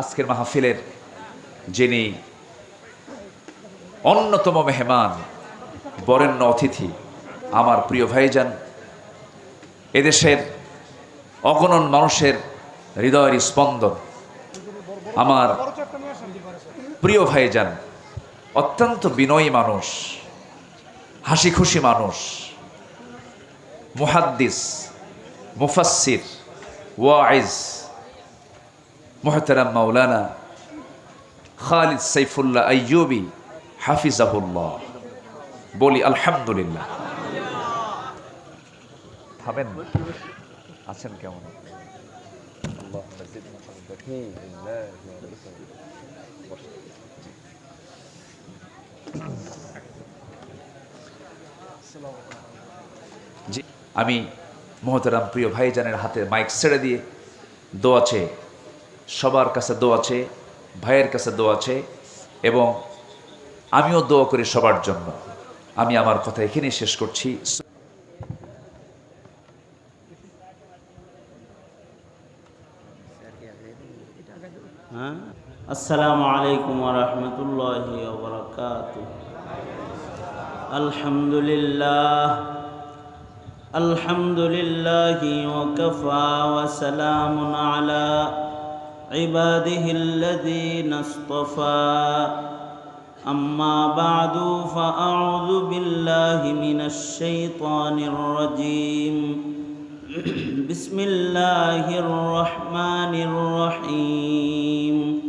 আজকের মাহফিলের যিনি অন্যতম মেহমান, বরেণ্য অতিথি, আমার প্রিয় ভাইজান, এদেশের অগণন মানুষের হৃদয়ের স্পন্দন, আমার প্রিয় ভাইজান, অত্যন্ত বিনয়ী মানুষ হাসি খুশি মানুষ, মুহাদ্দিস মুফাসির ওয়াইজ মোহতারাম মাওলানা খালিদ সাইফুল্লাহ আইয়ুবি হাফিজাহুল্লাহ। বলি, আলহামদুলিল্লাহ। থামেন আছেন কেমন? আমি মহতারাম প্রিয় ভাইজানের হাতে মাইক ছেড়ে দিয়ে দোয়াছে সবার কাছে দোয়া আছে ভাইয়ের কাছে দোয়া আছে এবং আমিও দোয়া করি সবার জন্য। আমি আমার কথা এখানেই শেষ করছি। হ্যাঁ? আসসালামু আলাইকুম রহমতুল্লাহ আলহামদুলিল্লাহ আলহামদুলিল্লাহ আলা عباده الذين اصطفى. أما بعد فأعوذ بالله من الشيطان الرجيم. بسم الله الرحمن الرحيم.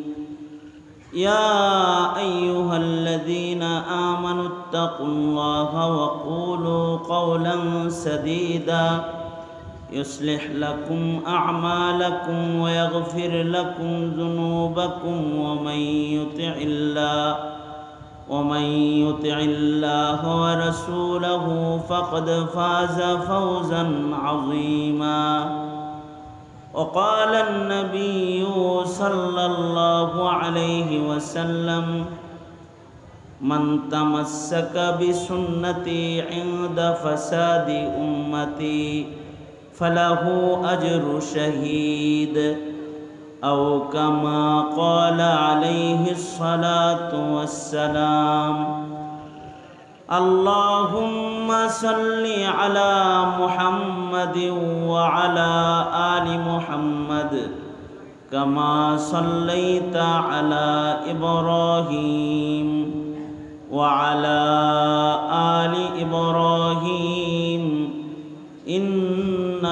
يا أيها الذين آمنوا اتقوا الله وقولوا قولا سديدا. يصلح لكم أعمالكم ويغفر لكم ذنوبكم ومن يطع الله ومن يطع الله ورسوله فقد فاز فوزا عظيما. وقال النبي صلى الله عليه وسلم من تمسك بسنتي عند فساد أمتي فله أجر شهيد. أو كما قال عليه الصلاة والسلام اللهم صل على محمد وعلى آل محمد كما صليت على إبراهيم وعلى آل إبراهيم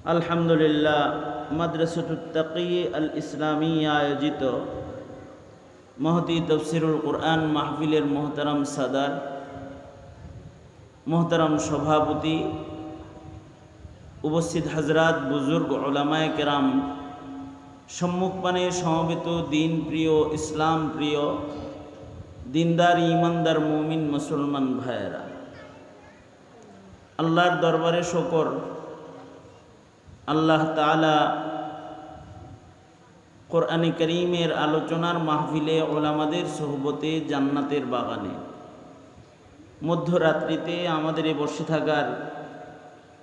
আলহামদুলিল্লাহ, মাদ্রাসাতুত্তাকি আল ইসলামী আয়োজিত মহতি তফসিরুল কোরআন মাহফিলের মোহতারাম সাদার মোহতারাম সভাপতি, উপস্থিত হাজরাত বুজুর্গ ওলামায় কেরাম সম্মুখপানে সমবেত দিন প্রিয়, ইসলাম প্রিয়, দিনদার, ইমানদার, মুমিন, মুসলমান ভাইয়েরা। আল্লাহর দরবারে শকর আল্লাহ তালা কোরআনে করিমের আলোচনার মাহফিলে ওলামাদের সোহবতে জান্নাতের বাগানে। মধ্যরাত্রিতে আমাদের এ বসে থাকার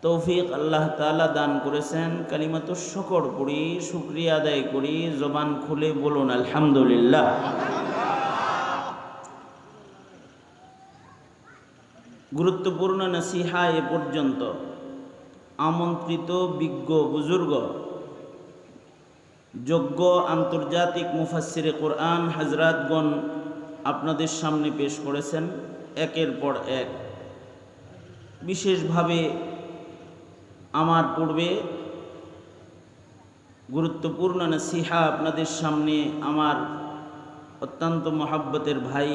তৌফিক আল্লাহ তালা দান করেছেন। কালিমাত শকর করি শুক্রিয়া আদায় করি, জবান খুলে বলুন, আলহামদুলিল্লাহ। গুরুত্বপূর্ণ নসিহা এ পর্যন্ত। আমন্ত্রিত বিজ্ঞ বুজুর্গ, যোগ্য আন্তর্জাতিক মুফাসিরে কোরআন হাজরাতগণ আপনাদের সামনে পেশ করেছেন, একের পর এক। বিশেষভাবে আমার পূর্বে গুরুত্বপূর্ণ নসিহা আপনাদের সামনে আমার অত্যন্ত মহাব্বতের ভাই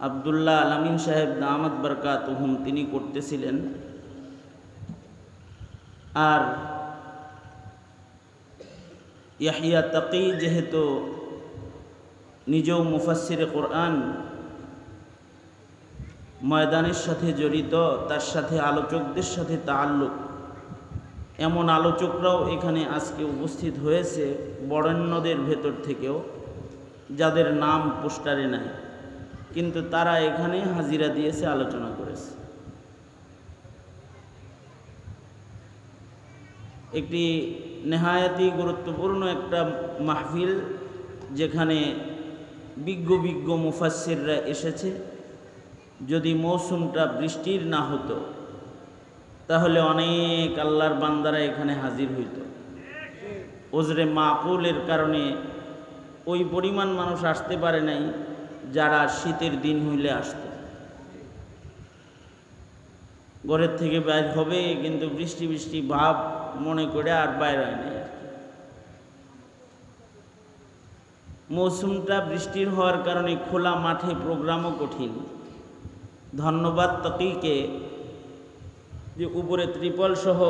আবদুল্লাহ আলামিন সাহেব দামাদ বরকাত তিনি করতেছিলেন। আর ইয়াহিয়া তাকি যেহেতু নিজেও মুফাসিরে কোরআন ময়দানের সাথে জড়িত, তার সাথে আলোচকদের সাথে তাল্লুক এমন আলোচকরাও এখানে আজকে উপস্থিত হয়েছে বরেণ্যদের ভেতর থেকেও, যাদের নাম পোস্টারে নাই। কিন্তু তারা এখানে হাজিরা দিয়েছে, আলোচনা করেছে। একটি নেহায়াতি গুরুত্বপূর্ণ একটা মাহফিল যেখানে বিজ্ঞ বিজ্ঞ মুফাসিররা এসেছে। যদি মৌসুমটা বৃষ্টির না হতো, তাহলে অনেক আল্লাহর বান্দারা এখানে হাজির হইত। ওজরে মাকুলের কারণে ওই পরিমাণ মানুষ আসতে পারে নাই, যারা শীতের দিন হইলে আসত। ঘরের থেকে বাইর হবে, কিন্তু বৃষ্টি বৃষ্টি ভাব মনে করে আর বাইর হয় কি। মৌসুমটা বৃষ্টির হওয়ার কারণে খোলা মাঠে প্রোগ্রামও কঠিন। ধন্যবাদ তকিকে যে উপরে ত্রিপল সহ,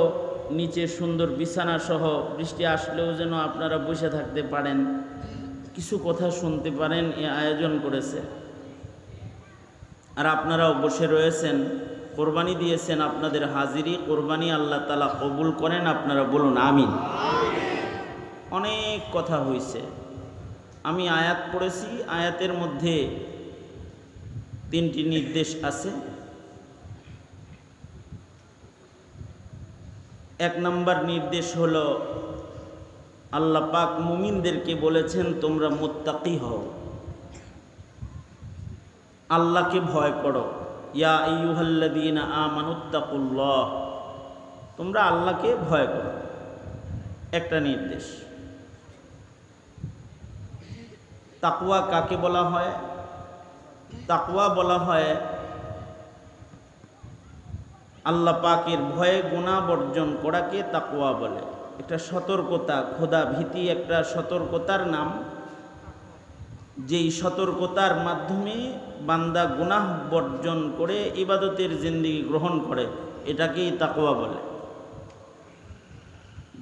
নিচে সুন্দর বিছানা সহ বৃষ্টি আসলেও যেন আপনারা বসে থাকতে পারেন। কিছু কথা শুনতে পারেন, এ আয়োজন করেছে। আর আপনারাও বসে রয়েছেন। কোরবানি দিয়েছেন আপনাদের হাজিরি, কোরবানি আল্লাহ তালা কবুল করেন, আপনারা বলুন আমিন। অনেক কথা হয়েছে। আমি আয়াত পড়েছি, আয়াতের মধ্যে তিনটি নির্দেশ আছে। এক নম্বর নির্দেশ হলো, আল্লাহ পাক মুমিনদেরকে বলেছেন, তোমরা মুত্তাকি হও। আল্লাহকে ভয় করো। ইয়া ইউহাল্লাদিনা আমানুত্তাকুল্লাহ, তোমরা আল্লাহকে ভয় করো। একটা নির্দেশ। তাকুয়া কাকে বলা হয়? তাকুয়া বলা হয় আল্লাহ পাকের ভয়ে গুণা বর্জন করাকে তাকুয়া বলে। একটা সতর্কতা, খোদা ভীতি একটা সতর্কতার নাম। যেই সতর্কতার মাধ্যমে বান্দা গুনাহ বর্জন করে, ইবাদতের জিন্দিগি গ্রহণ করে, এটাকেই তাকোয়া বলে।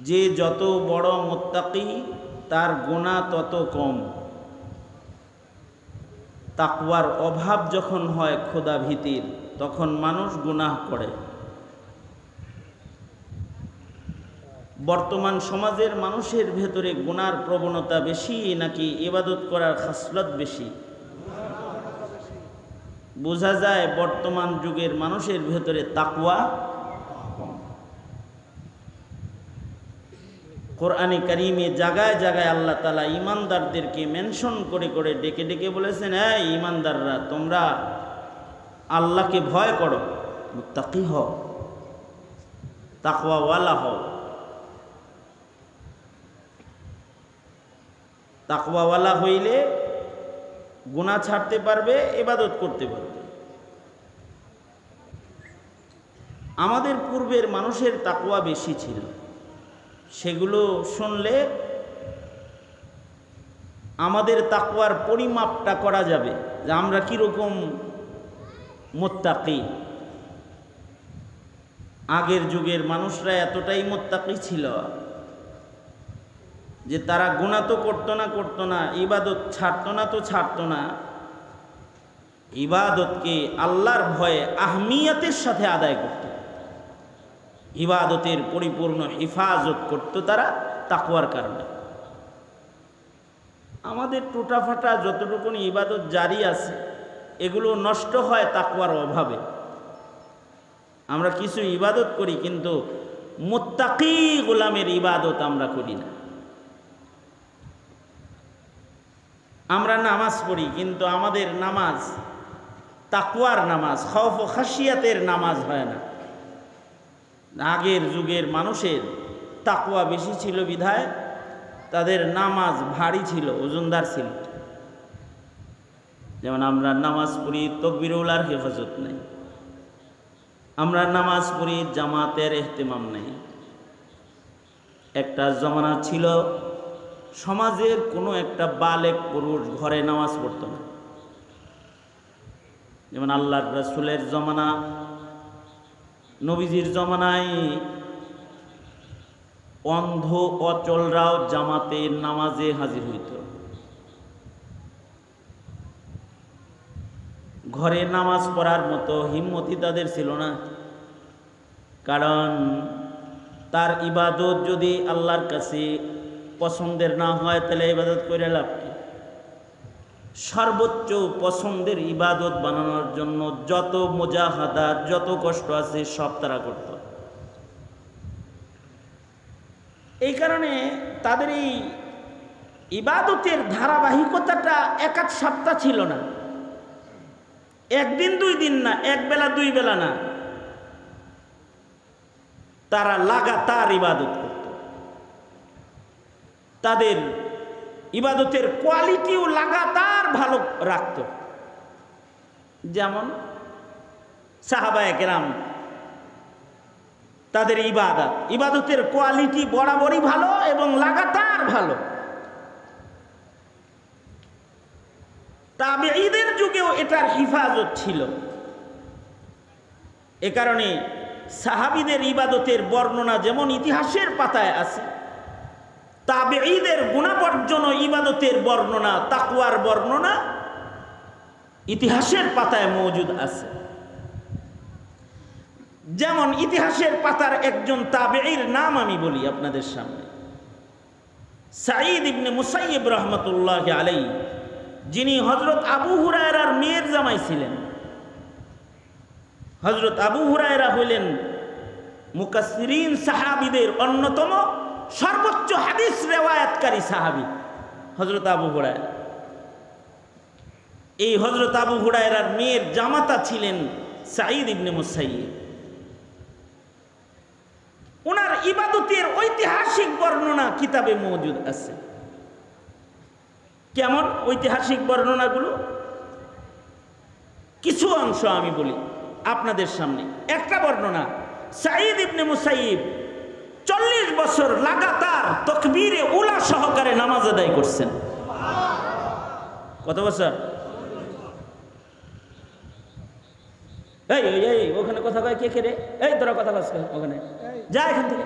যে যত বড় মোত্তাকি, তার গুণা তত কম। তাকুয়ার অভাব যখন হয় খোদা ভীতির তখন মানুষ গুনাহ করে। বর্তমান সমাজের মানুষের ভেতরে গুনার প্রবণতা বেশি নাকি ইবাদত করার খাসলত বেশি? বোঝা যায় বর্তমান যুগের মানুষের ভেতরে তাকুয়া কোরআনে কারিমে জায়গায় জায়গায় আল্লাহ তালা ইমানদারদেরকে মেনশন করে করে ডেকে ডেকে বলেছেন হ্যাঁ ইমানদাররা তোমরা আল্লাহকে ভয় করো তাকি হও, তাকওয়াওয়ালা হও। তাকওয়াওয়ালা হইলে গুণা ছাড়তে পারবে এবাদত করতে পারবে। আমাদের পূর্বের মানুষের তাকওয়া বেশি ছিল। সেগুলো শুনলে আমাদের তাকওয়ার পরিমাপটা করা যাবে যে আমরা কীরকম মোত্তাকি। আগের যুগের মানুষরা এতটাই মোত্তাকি ছিল। যে তারা গুণা তো করতো না করতো না, ইবাদত ছাড়তো না তো ছাড়তো না। ইবাদতকে আল্লাহর ভয়ে আহমিয়াতের সাথে আদায় করত। ইবাদতের পরিপূর্ণ হেফাজত করত তারা তাকুয়ার কারণে। আমাদের টুটাফাটা যতটুকুনি ইবাদত জারি আছে, এগুলো নষ্ট হয় তাকুয়ার অভাবে। আমরা কিছু ইবাদত করি, কিন্তু মোত্তাকি গোলামের ইবাদত আমরা করি না। আমরা নামাজ পড়ি, কিন্তু আমাদের নামাজ তাকুয়ার নামাজ খফ খাসিয়াতের নামাজ হয় না। আগের যুগের মানুষের তাকুয়া বেশি ছিল বিধায়, তাদের নামাজ ভারী ছিল, ওজনদার ছিল। যেমন আমরা নামাজ পড়ি তকবিরউলার হেফাজত নেই। আমরা নামাজ পড়ি, জামাতের এহতেমাম নেই। একটা জমানা ছিল সমাজের কোনো একটা বালেক পুরুষ ঘরে নামাজ পড়ত না। যেমন আল্লাহর রসুলের জমানা, নবীজির জমানায় অন্ধ, অচলরাও জামাতে নামাজে হাজির হইত। ঘরে নামাজ পড়ার মতো হিম্মতি তাদের ছিল না। কারণ তার ইবাদত যদি আল্লাহর কাছে পছন্দের না হয়, তাহলে ইবাদত করে লাভ কি? সর্বোচ্চ পছন্দের ইবাদত বানানোর জন্য যত মোজাহাদাত যত কষ্ট আছে, সব তারা করত। এই কারণে তাদের এই ইবাদতের ধারাবাহিকতাটা এক আধ সপ্তাহ ছিল না। একদিন দুই দিন না, এক বেলা দুই বেলা না। তারা লাগাতার ইবাদত করত। তাদের ইবাদতের কোয়ালিটিও লাগাতার ভালো রাখত। যেমন সাহাবায় গ্রাম তাদের ইবাদত, ইবাদতের কোয়ালিটি বরাবরই ভালো এবং লাগাতার ভালো। তবে ঈদের যুগেও এটার হিফাজত ছিল। এ কারণে সাহাবিদের ইবাদতের বর্ণনা যেমন ইতিহাসের পাতায় আছে তাবে ঈদের গুণাবর্জন ইবাদতের বর্ণনা তাকুয়ার বর্ণনা ইতিহাসের পাতায় মজুদ আছে। যেমন ইতিহাসের পাতার একজন তাবেঈর নাম আমি বলি আপনাদের সামনে। সাঈদ ইবনে মুসাইব রহমতুল্লাহ আলাই যিনি হজরত আবু হুরায়রার মেয়ের জামাই ছিলেন। হজরত আবু হুরায়রা হইলেন মুকাসরিন সাহাবিদের অন্যতম সর্বোচ্চ হাদিস রেওয়ায়াতকারী সাহাবি হজরত আবু হুরায়রা। এই হজরত আবু হুরায়রার মেয়ের জামাতা ছিলেন সাঈদ ইবনে মুসাইব ওনার ইবাদতের ঐতিহাসিক বর্ণনা কিতাবে মজুদ আছে। কেমন ঐতিহাসিক বর্ণনাগুলো? কিছু অংশ আমি বলি আপনাদের সামনে। একটা বর্ণনা, সাঈদ ইবনে মুসাইব চল্লিশ বছর লাগাতার তকবীরে উলা সহকারে নামাজ আদায় করছেন। কত বছর? এই এই ওখানে কথা কয় কে রে? এই, তোরা কথা কস ওখানে? যা এখান থেকে।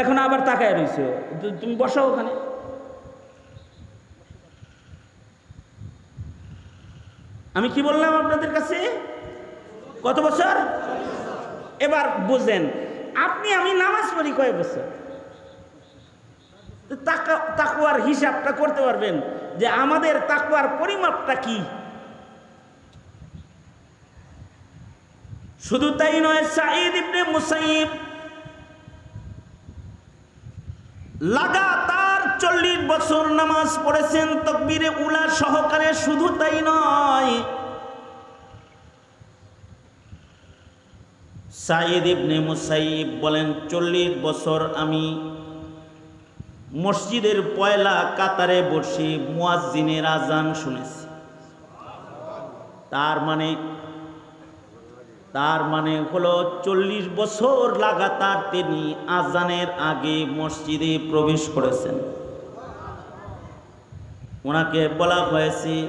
এখন আবার তাকায় রয়েছে তুমি বসো ওখানে। আমি কি বললাম আপনাদের কাছে? কত বছর? এবার বুঝেন, আপনি আমি নামাজ পড়ি কয় বছর? তাকুয়ার হিসাবটা করতে পারবেন যে আমাদের তাকুয়ার পরিমাপটা কি? শুধু তাই নয়, সাঈদ ইবনে মুসাইব লাগাতার চল্লিশ বছর নামাজ পড়েছেন, তকবিরে উলা সহকারে শুধু তাই নয়। সাইদ ইবনে মুসাইব বলেন, চল্লিশ বছর আমি মসজিদের পয়লা কাতারে বসে মুয়াজ্জিনের আজান শুনেছি। তার মানে তার মানে হলো চল্লিশ বছর লাগাতার তিনি আজানের আগে মসজিদে প্রবেশ করেছেন। ওনাকে বলা হয়েছে,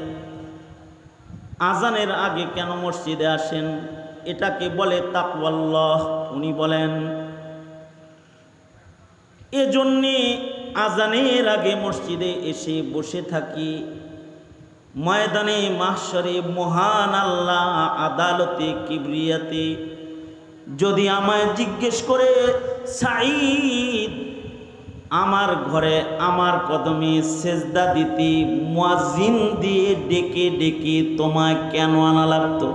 আজানের আগে কেন মসজিদে আসেন? এটাকে বলে তাকওয়াল্লাহ, উনি বলেন। এজন্যে আজানের আগে মসজিদে এসে বসে থাকি। ময়দানে, মাহশরে, মহান আল্লাহ, আদালতে, কিবরিয়াতে। যদি আমায় জিজ্ঞেস করে, সাঈদ আমার ঘরে আমার কদমে সেজদা দিতে মুয়াজ্জিন দিয়ে ডেকে ডেকে তোমায় কেন আনা লাগতো?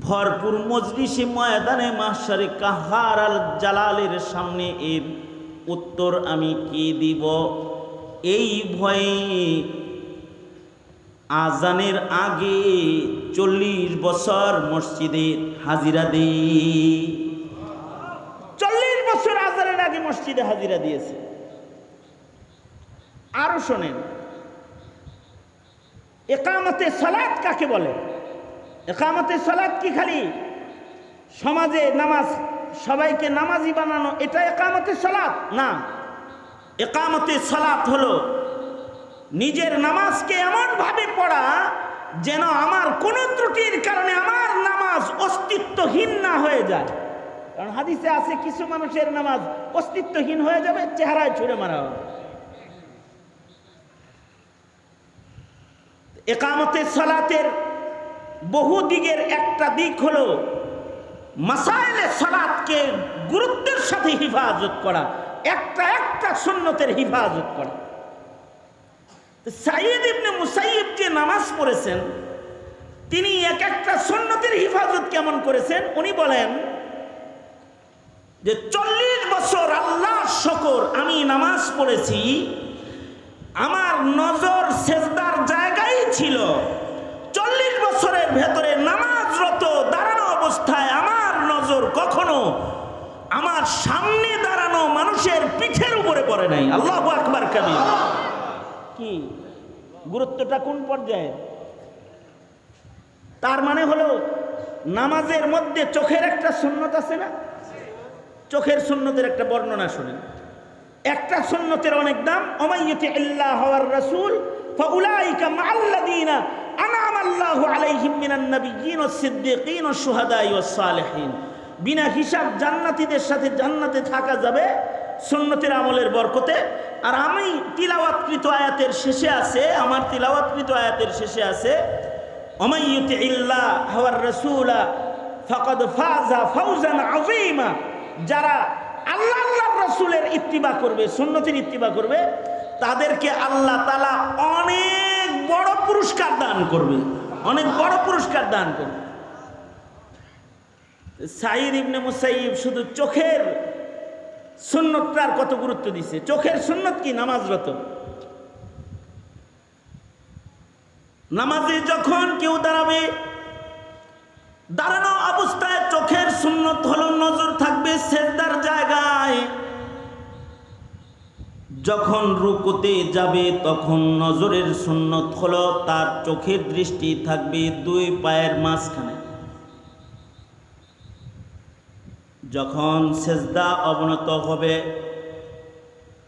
ভরপুর মজলিসে ময়দানে মাহশারে কাহার আল জালালের সামনে এর উত্তর আমি কি দিব? এই ভয়ে আজানের আগে চল্লিশ বছর মসজিদে হাজিরা দিই চল্লিশ বছর আজানের আগে মসজিদে হাজিরা দিয়েছে। আরও শোনেন একামতে সালাত কাকে বলে? একামতে সালাত কি খালি সমাজে নামাজ, সবাইকে নামাজি বানানো, এটা একামতে সালাত? না। একামতে সালাত হলো নিজের নামাজকে এমনভাবে পড়া যেন আমার কোনো ত্রুটির কারণে আমার নামাজ অস্তিত্বহীন না হয়ে যায়। কারণ হাদিসে আছে, কিছু মানুষের নামাজ অস্তিত্বহীন হয়ে যাবে, চেহারায় ছুড়ে মারা হবে। একামতে সালাতের বহু দিকের একটা দিক হলো মাসাইলে সালাতকে গুরুত্বের সাথে হিফাজত করা, একটা একটা সুন্নতের হিফাজত করা। তো সাইয়েদ ইবনে মুসাইব যে নামাজ পড়েছেন, তিনি এক একটা সুন্নতের হিফাজত কেমন করেছেন? উনি বলেন যে চল্লিশ বছর আল্লাহ শকর, আমি নামাজ পড়েছি, আমার নজর সেজদার জায়গায় ছিল। চল্লিশ বছরের ভেতরে নামাজরত দাঁড়ানো অবস্থায় আমার নজর কখনো আমার সামনে দাঁড়ানো মানুষের পিঠের উপরে পড়ে নাই। আল্লাহ আকবার কাবির। কি? গুরুত্বটা কোন পর্যায়ে? তার মানে হলো, নামাজের মধ্যে চোখের একটা সুন্নত আছে না? চোখের সুন্নতের একটা বর্ণনা শুনেন। একটা সুন্নতের অনেক দাম অমাইয়তি আল্লাহ হওয়ার রাসূল, ফাউলাইকা মাআল্লাযীনা আনআমা আল্লাহু আলাইহিম মিনান নাবিয়্যিন ওয়াস সিদ্দীকিন ওয়াস শুহাদাই ওয়াস সালিহিন। বিনা হিসাব জান্নাতীদের সাথে জান্নাতে থাকা যাবে সুন্নতের আমলের বরকতে। আর আমি তিলাওয়াতকৃত আয়াতের শেষে আছে, আমার তিলাওয়াতকৃত আয়াতের শেষে আছে অমাইয়তি ইল্লাহ হওয়ার রাসূলা, ফাকাদ ফাজা ফাউজান আযীমা। যারা আল্লাহ আল্লাহ রসুলের ইত্তিবা করবে, সুন্নতির ইত্তিবা করবে, তাদেরকে আল্লাহ তালা অনেক বড় পুরস্কার দান করবে। অনেক বড় পুরস্কার দান করবে। সাইদ ইবনে মুসাইব শুধু চোখের সুন্নতটার কত গুরুত্ব দিছে? চোখের সুন্নত কি? নামাজরত। নামাজে যখন কেউ দাঁড়াবে দাঁড়ানো অবস্থায় চোখের সুন্নত হলো, নজর থাকবে সেজদার জায়গায়। যখন রুকুতে যাবে, তখন নজরের সুন্নত হলো, তার চোখের দৃষ্টি থাকবে দুই পায়ের মাঝখানে। যখন সেজদা অবনত হবে,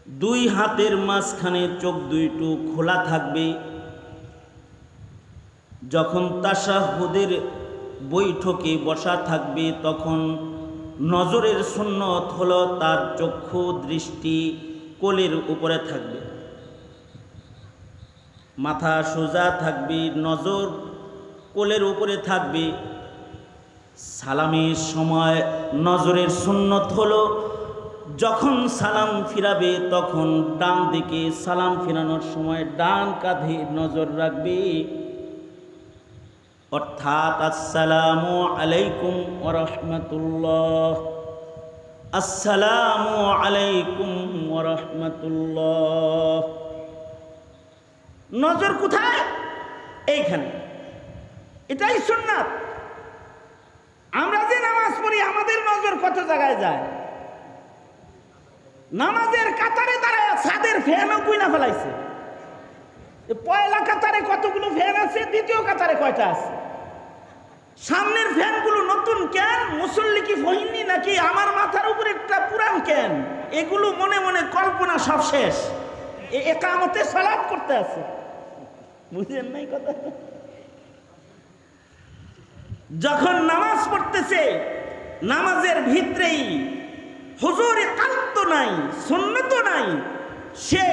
দুই হাতের মাঝখানে চোখ দুইটু খোলা থাকবে। যখন তাসাহুদের বৈঠকে বসা থাকবে তখন নজরের সুন্নত হল তার চক্ষু দৃষ্টি কোলের উপরে থাকবে। মাথা সোজা থাকবে, নজর কোলের উপরে থাকবে। সালামের সময় নজরের সুন্নত হলো যখন সালাম ফিরাবে তখন ডান দিকে সালাম ফিরানোর সময় ডান কাঁধে নজর রাখবে। অর্থাৎ আসসালামু আলাইকুম ওরহমতুল্লাহ আসসালামু আলাইকুম ওরহমতুল্লাহ নজর কোথায়? এইখানে। এটাই সুন্নাত। আমরা যে নামাজ পড়ি, আমাদের নজর কত জায়গায় যায়? নামাজের কাতারে তারা ছাদের ফ্যানও কুইনা ফেলাইছে। পয়লা কাতারে কতগুলো ফ্যান আছে, দ্বিতীয় কাতারে কয়টা আছে? সামনের ফ্যানগুলো নতুন কেন? মুসল্লি কি ফহিননি নাকি আমার মাথার উপরে একটা পুরান কেন? এগুলো মনে মনে কল্পনা সব শেষ। একামতে সালাদ করতে আছে। বুঝলেন নাই কথা? যখন নামাজ পড়তেছে, নামাজের ভিতরেই হুজুরে কান্ত নাই সুন্নত নাই, সে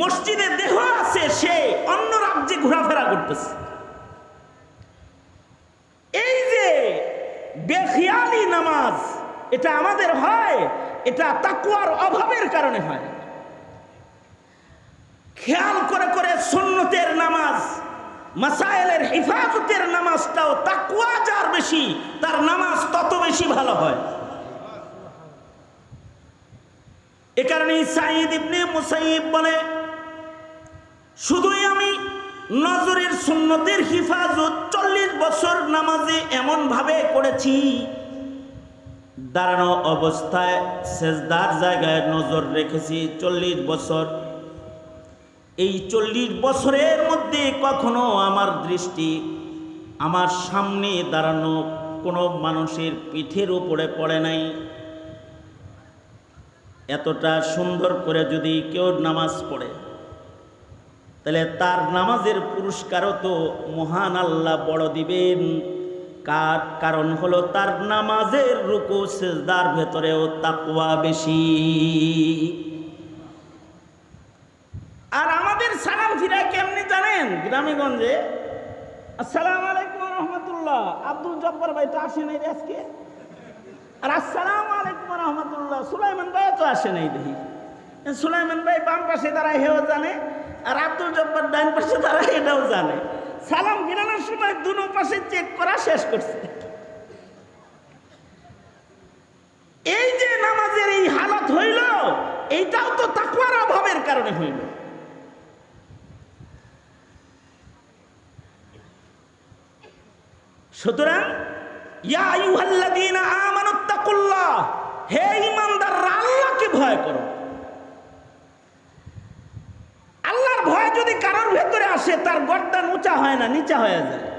মসজিদে দেহ আছে, সে অন্য রাজ্যে ঘোরাফেরা করতেছে। এই যে বেখিয়ালি নামাজ, এটা আমাদের হয়, এটা তাকুয়ার অভাবের কারণে হয়। খেয়াল করে করে সুন্নতের নামাজ মাসাইলের হিফাজতের নামাজটাও তাকুয়া যার বেশি, তার নামাজ তত বেশি ভালো হয়। এ কারণে সাইদ ইবনে মুসাইব বলে, শুধুই আমি নজরের সুন্নতের হিফাজত চল্লিশ বছর নামাজে এমন ভাবে করেছি। দাঁড়ানো অবস্থায় সেজদার জায়গায় নজর রেখেছি চল্লিশ বছর। এই চল্লিশ বছরের মধ্যে কখনো আমার দৃষ্টি, আমার সামনে দাঁড়ানো কোনো মানুষের পিঠের উপরে পড়ে নাই। এতটা সুন্দর করে যদি কেউ নামাজ পড়ে, তাহলে তার নামাজের পুরস্কারও তো মহান আল্লাহ বড় দিবেন। কার কারণ হলো তার নামাজের রুকু সেজদার ভেতরেও তাকওয়া বেশি। আর আমাদের সালাম ফিরা কেমনি জানেন গ্রামেগঞ্জে? আসসালাম আলাইকুম রহমতুল্লাহ। আব্দুল জব্বার ভাই তো আসে নাই রে আজকে? আর আসসালামু আলাইকুম রহমতুল্লাহ। সুলাইমান ভাই তো আসে নাই দেখি। সুলাইমান ভাই বাম পাশে দাঁড়ায়, হেও জানে। আর আব্দুল জব্বার ডান পাশে দাঁড়ায়, এটাও জানে। সালাম ফিরানোর সময় দুনো পাশে চেক করা শেষ করছে। এই যে নামাজের এই হালত হইল, এইটাও তো তাকুয়ার অভাবের কারণে হইল। সুতরাং ইয়া আইয়ুহাল্লাযীনা আমানুত্তাকুল্লাহ হে ঈমানদাররা, আল্লাহকে ভয় করো। আল্লাহর ভয় যদি কারোর ভেতরে আসে, তার গর্দান উঁচা হয় না, নিচা হয়ে যায়।